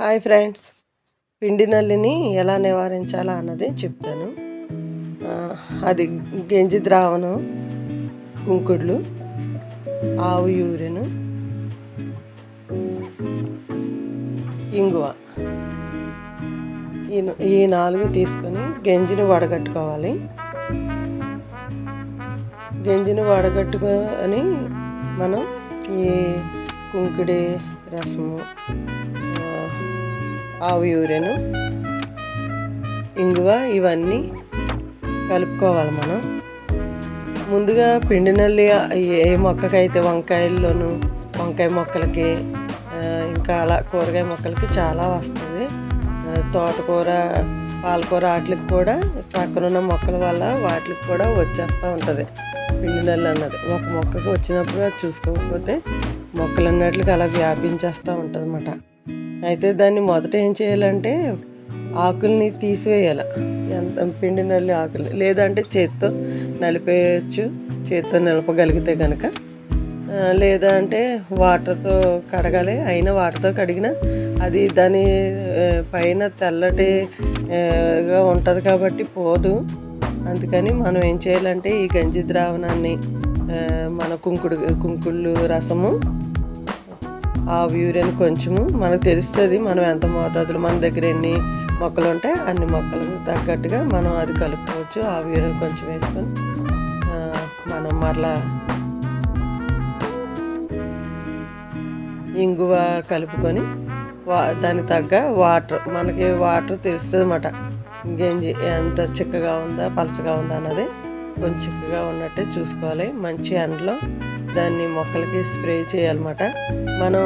Hi friends. పిండి నల్లిని ఎలా నివారించాలా అన్నది చెప్తాను. అది గంజి ద్రావణం కుంకుడులు ఆవు యూరిన్ ఇంగువ. ఈ ఈ నాలుగు తీసుకొని గంజిని వడగట్టుకోవాలి. గంజిని వడగట్టుకొని మనం ఈ కుంకుడి రసము ఆవు యూరిన్ ఇంగువ ఇవన్నీ కలుపుకోవాలి మనం. ముందుగా పిండి నల్లి ఏ మొక్కకైతే వంకాయల్లోనూ వంకాయ మొక్కలకి ఇంకా అలా కూరగాయ మొక్కలకి చాలా వస్తుంది. తోటకూర పాలకూర వాటికి కూడా పక్కనున్న మొక్కల వల్ల వాటికి కూడా వచ్చేస్తూ ఉంటుంది. పిండి నల్లి అన్నది. ఒక మొక్కకు వచ్చినప్పుడు అది చూసుకోకపోతే మొక్కలు అన్నట్లకి అలా వ్యాపించేస్తూ ఉంటుంది అన్నమాట అయితే దాన్ని మొదట ఏం చేయాలంటే ఆకుల్ని తీసివేయాలి. ఎంత పిండి నల్లి ఆకులు లేదంటే చేత్తో నలిపేయచ్చు. చేత్తో నిలపగలిగితే కనుక లేదా అంటే వాటర్తో కడగాలి. అయినా వాటర్తో కడిగినా అది దాని పైన తెల్లటిగా ఉంటుంది కాబట్టి పోదు. అందుకని మనం ఏం చేయాలంటే ఈ గంజి ద్రావణాన్ని మన కుంకుడు కుంకుళ్ళు రసము ఆ యూరియన్ కొంచెము. మనకు తెలుస్తుంది మనం ఎంత మోతాదులు మన దగ్గర ఎన్ని మొక్కలు ఉంటాయి అన్ని మొక్కలకు తగ్గట్టుగా మనం అది కలుపుకోవచ్చు. ఆ యూరియన్ కొంచెం వేసుకొని మనం మరలా ఇంగువ కలుపుకొని వా దానికి తగ్గ వాటర్ మనకి వాటర్ తెలుస్తుంది అనమాట గంజి ఎంత చిక్కగా ఉందా పలచగా ఉందా అన్నది కొంచెం చిక్కగా ఉన్నట్టే చూసుకోవాలి. మంచి ఎండలో దాన్ని మొక్కలకి స్ప్రే చేయాలన్నమాట. మనం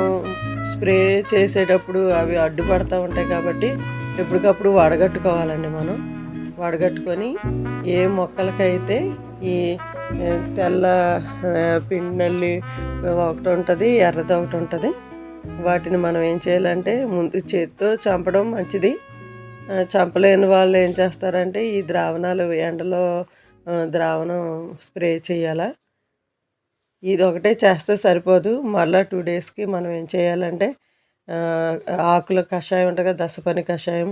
స్ప్రే చేసేటప్పుడు అవి అడ్డుపడతా ఉంటాయి కాబట్టి ఎప్పటికప్పుడు వడగట్టుకోవాలండి మనం. వడగట్టుకొని ఏ మొక్కలకైతే ఈ తెల్ల పిండి నల్లి ఒకటి ఉంటుంది ఎర్రది ఒకటి ఉంటుంది వాటిని మనం ఏం చేయాలంటే ముందు చేతితో చంపడం మంచిది. చంపలేని వాళ్ళు ఏం చేస్తారంటే ఈ ద్రావణాలు ఎండలో ద్రావణం స్ప్రే చేయాలా. ఇది ఒకటే చేస్తే సరిపోదు. మళ్ళీ టూ డేస్కి మనం ఏం చేయాలంటే ఆకుల కషాయం ఉంటుంది కదా దశపని కషాయం.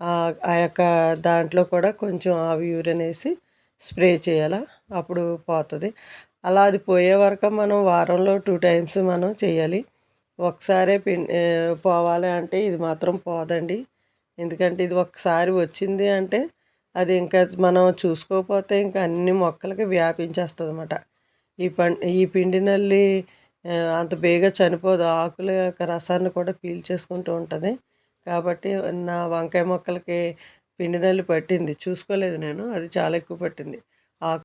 ఆ ఆ యొక్క దాంట్లో కూడా కొంచెం ఆవి యూరిన్ వేసి స్ప్రే చేయాలా? అప్పుడు పోతుంది. అలా అది పోయే వరకు మనం వారంలో టూ టైమ్స్ మనం చేయాలి. ఒకసారే పిం పోవాలి అంటే ఇది మాత్రం పోదండి. ఎందుకంటే ఇది ఒకసారి వచ్చింది అంటే అది ఇంకా మనం చూసుకోకపోతే ఇంకా అన్ని మొక్కలకి వ్యాపించేస్తుంది అన్నమాట ఈ పం ఈ పిండి నల్లి అంత బేగా చనిపోదు. ఆకుల యొక్క రసాన్ని కూడా పీల్చేసుకుంటూ ఉంటుంది. కాబట్టి నా వంకాయ మొక్కలకి పిండి నల్లి పట్టింది. చూసుకోలేదు నేను. అది చాలా ఎక్కువ పట్టింది. ఆకు